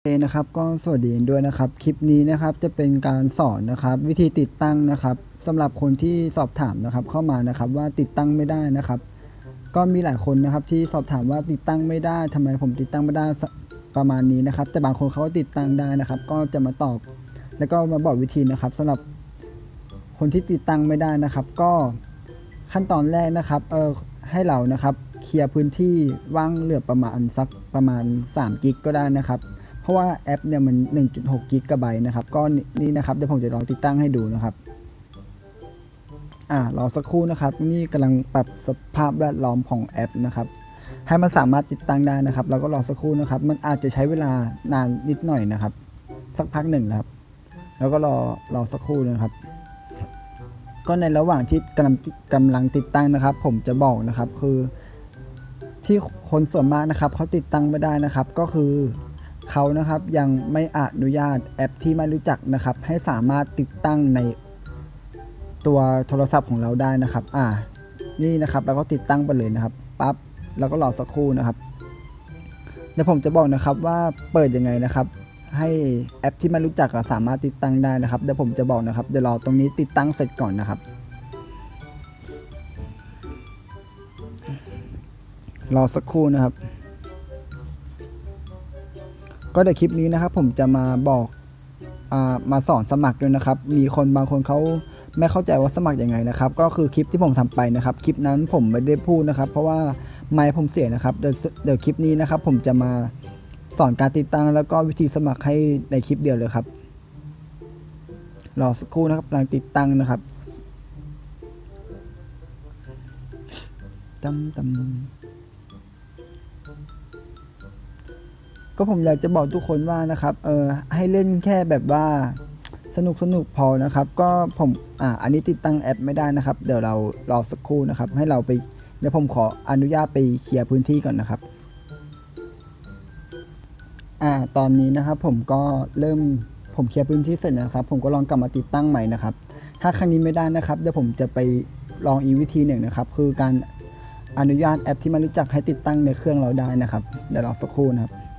โอเคนะครับก็สวัสดีด้วยนะครับ คลิปนี้นะครับจะเป็นการสอนนะครับ วิธีติดตั้งนะครับสำหรับคนที่สอบถามนะครับ เข้ามานะครับว่าติดตั้งไม่ได้นะครับ ก็มีหลายคนนะครับที่สอบถามว่าติดตั้งไม่ได้ทำไมผมติดตั้งไม่ได้ประมาณนี้นะครับ แต่บางคนเขาติดตั้งได้นะครับ ก็จะมาตอบ แล้วก็มาบอกวิธีนะครับสำหรับคนที่ติดตั้งไม่ได้นะครับ ก็ขั้นตอนแรกนะครับเออให้เรานะครับเคลียร์พื้นที่ว่างเหลือประมาณสักประมาณ3กิกก็ได้นะครับ ราะว่าแอปเนี่ยมัน 1.6กิกะไบต์นะครับก็นี่นะครับเดี๋ยวผมจะลองติดตั้งให้ดูนะครับอ่ารอสักครู่นะครับนี่กำลังปรับสภาพแวดล้อมของแอปนะครับให้มันสามารถติดตั้งได้นะครับเราก็รอสักครู่นะครับ มันอาจจะใช้เวลานานนิดหน่อยนะครับ สักพักหนึ่งนะครับ แล้วก็รอรอสักครู่นะครับ ก็ในระหว่างที่กำลังกำลังติดตั้งนะครับ ผมจะบอกนะครับคือ ที่คนส่วนมากนะครับเขาติดตั้งไม่ได้นะครับ ก็คือ เขานะครับยังไม่อนุญาตแอปที่ไม่รู้จักนะครับ ให้สามารถติดตั้งในตัวโทรศัพท์ของเราได้นะครับ อ่า นี่นะครับเราก็ติดตั้งไปเลยนะครับปั๊บแล้วก็รอสักครู่นะครับเดี๋ยวผมจะบอกนะครับว่าเปิดยังไงนะครับ ให้แอปที่ไม่รู้จักสามารถติดตั้งได้นะครับเดี๋ยวผมจะบอกนะครับเดี๋ยวรอตรงนี้ติดตั้งเสร็จก่อนนะครับ รอสักครู่นะครับ ก็เดี๋ยวคลิปนี้นะครับผมจะมาบอกอามาสอนสมัครด้วยนะครับ มีคนบางคนเขาไม่เข้าใจว่าสมัครยังไงนะครับ ก็คือคลิปที่ผมทำไปนะครับ คลิปนั้นผมไม่ได้พูดนะครับ เพราะว่าไมค์ผมเสียนะครับ เดี๋ยวเดี๋ยวคลิปนี้นะครับ ผมจะมาสอนการติดตั้งแล้วก็วิธีสมัครให้ในคลิปเดียวเลยครับ รอสักครู่นะครับกำลังติดตั้งนะครับตำตำ ก็ผมอยากจะบอกทุกคนว่านะครับเออให้เล่นแค่แบบว่าสนุกสนุกพอนะครับ ก็ผมอ่าอันนี้ติดตั้งแอปไม่ได้นะครับ เดี๋ยวเรารอสักครู่นะครับ ให้เราไปเดี๋ยวผมขออนุญาตไปเคลียร์พื้นที่ก่อนนะครับอ่าตอนนี้นะครับผมก็เริ่มผมเคลียร์พื้นที่เสร็จแล้วนะครับ ผมก็ลองกลับมาติดตั้งใหม่นะครับ ถ้าครั้งนี้ไม่ได้นะครับเดี๋ยวผมจะไปลองอีกวิธีหนึ่งนะครับ คือการอนุญาตแอปที่ไมันรู้จักให้ติดตั้งในเครื่องเราได้นะครับ เดี๋ยวรอสักครู่นะครับ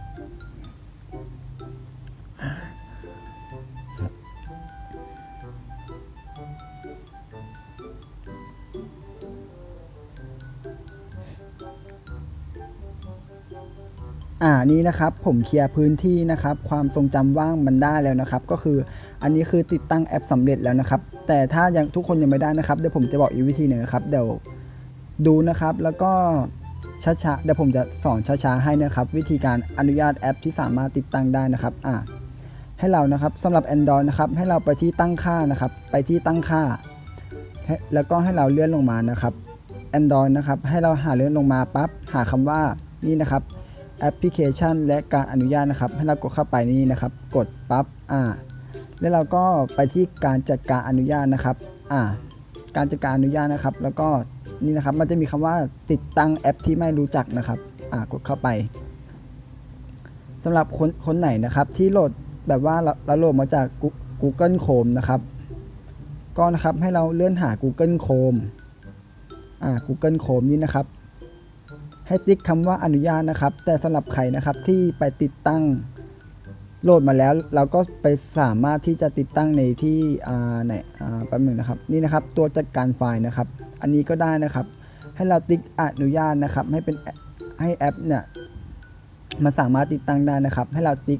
อ่านี่นะครับผมเคลียร์พื้นที่นะครับ ความทรงจำว่างมันได้แล้วนะครับ ก็คืออันนี้คือติดตั้งแอปสำเร็จแล้วนะครับ แต่ถ้ายังทุกคนยังไม่ได้นะครับเดี๋ยวผมจะบอกอีกวิธีหนึ่งนะครับเดี๋ยวดูนะครับแล้วก็ช้าๆเดี๋ยวผมจะสอนช้าๆให้นะครับ วิธีการอนุญาตแอปที่สามารถติดตั้งได้นะครับอ่าให้เรานะครับสำหรับ Android นะครับให้เราไปที่ตั้งค่านะครับ ไปที่ตั้งค่า แล้วก็ให้เราเลื่อนลงมานะครับ Android นะครับ ให้เราหาเลื่อนลงมาปั๊บหาคำว่านี่นะครับ แอปพลิเคชัน และการอนุญาตนะครับ ให้เรากดเข้าไปนี่นะครับ กดปั๊บอ่าแล้วเราก็ไปที่การจัดการอนุญาตนะครับอ่าการจัดการอนุญาตนะครับ แล้วก็นี่นะครับมันจะมีคำว่าติดตั้งแอปที่ไม่รู้จักนะครับอ่ากดเข้าไปสำหรับคนคนไหนนะครับ ที่โหลดแบบว่าเราเราโหลดมาจาก Google Chrome นะครับ ก็นะครับให้เราเลื่อนหา Google Chrome อ่า Google Chrome นี่นะครับ ให้ติ๊กคำว่าอนุญาตนะครับ แต่สำหรับใครนะครับที่ไปติดตั้งโหลดมาแล้ว เราก็ไปสามารถที่จะติดตั้งในที่อ่าไหนอ่าแป๊บนึงนะครับนี่นะครับ ตัวจัดการไฟล์นะครับ อันนี้ก็ได้นะครับ ให้เราติ๊กอนุญาตนะครับ ให้เป็นให้แอปเนี่ยมันสามารถติดตั้งได้นะครับ ให้เราติ๊ก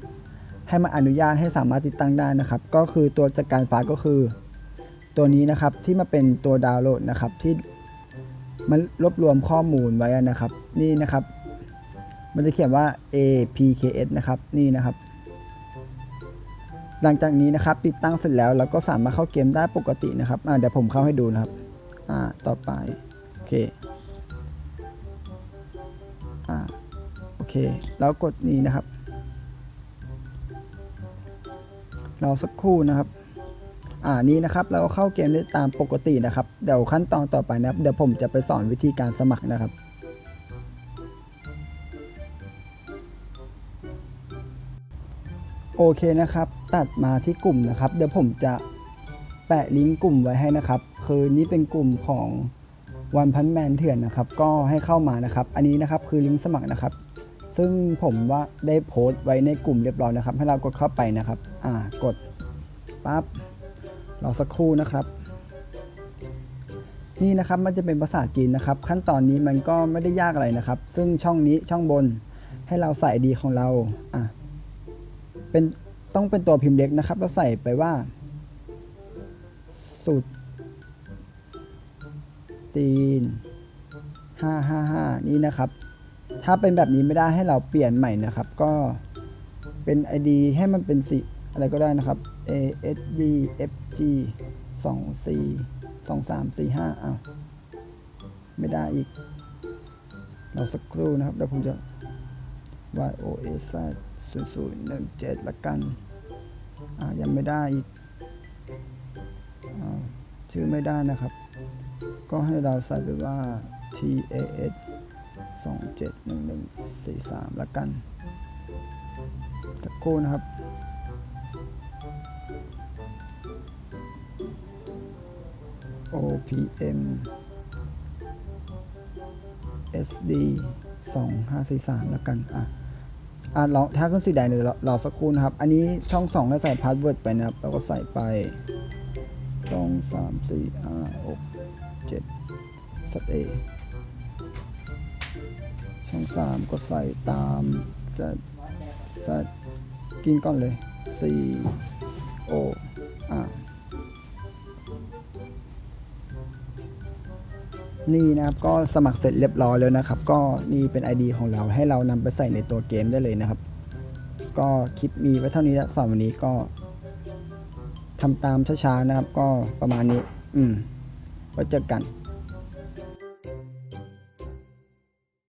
ให้มันอนุญาตให้สามารถติดตั้งได้นะครับ ก็คือตัวจัดการไฟล์ก็คือ ตัวนี้นะครับที่มาเป็นตัวดาวน์โหลดนะครับที่ มันรวบรวมข้อมูลไว้นะครับ นี่นะครับ มันจะเขียนว่า APKS นะครับ นี่นะครับ หลังจากนี้นะครับ ติดตั้งเสร็จแล้วเราก็สามารถเข้าเกมได้ปกตินะครับอ่าเดี๋ยวผมเข้าให้ดูนะครับ อ่า ต่อไป โอเค อ่า โอเค แล้วกดนี้นะครับ รอสักครู่นะครับ อ่านี้นะครับเราเข้าเกมได้ตามปกตินะครับเดี๋ยวขั้นตอนต่อไปนะครับเดี๋ยวผมจะไปสอนวิธีการสมัครนะครับโอเคนะครับ ตัดมาที่กลุ่มนะครับ เดี๋ยวผมจะแปะลิงก์กลุ่มไว้ให้นะครับ คือนี้เป็นกลุ่มของวันพันแมนเถื่อนนะครับ ก็ให้เข้ามานะครับ อันนี้นะครับคือลิงก์สมัครนะครับ ซึ่งผมว่าได้โพสต์ไว้ในกลุ่มเรียบร้อยนะครับ ให้เรากดเข้าไปนะครับ อ่ากดปั๊บ รอสักครู่นะครับ นี่นะครับมันจะเป็นภาษาจีนนะครับ ขั้นตอนนี้มันก็ไม่ได้ยากอะไรนะครับ ซึ่งช่องนี้ช่องบนให้เราใส่ดีของเราอะเป็นต้องเป็นตัวพิมพ์เล็กนะครับเราใส่ไปว่า สุดตีน555 นี่นะครับ ถ้าเป็นแบบนี้ไม่ได้ให้เราเปลี่ยนใหม่นะครับ ก็เป็น ID ให้มันเป็นสี อะไรก็ได้นะครับ A S D F G 2 4 2 3 4 5อ้าวไม่ได้อีก เราสักครู่นะครับเดี๋ยวผมจะ Y O A Z 0 0 1 7ละกัน อ่ายังไม่ได้อีกอชื่อไม่ได้นะครับ ก็ให้เราใส่ไปว่า T A S 2 7 1 1 4 3ละกันสักครู่นะครับ O P M S D 2 5 4 3ละกัน อะ อะเราถ้าขึ้นสีแดงเดี๋ยวเราสักครู่นะครับ อันนี้ช่องสองเราใส่พาสเวิร์ดไปนะครับ เราก็ใส่ไปสองสามสี่ห้าหกเจ็ดสเตช่องสามก็ใส่ตามจะจะกินก่อนเลยสี่โออะ นี่นะครับก็สมัครเสร็จเรียบร้อยแล้วนะครับ ก็นี่เป็น ID ของเราให้เรานำไปใส่ในตัวเกมได้เลยนะครับ ก็คลิปมีไว้เท่านี้แล้วสำหรับวันนี้ก็ทำตามช้าๆนะครับ ก็ประมาณนี้ อืมไว้เจอกัน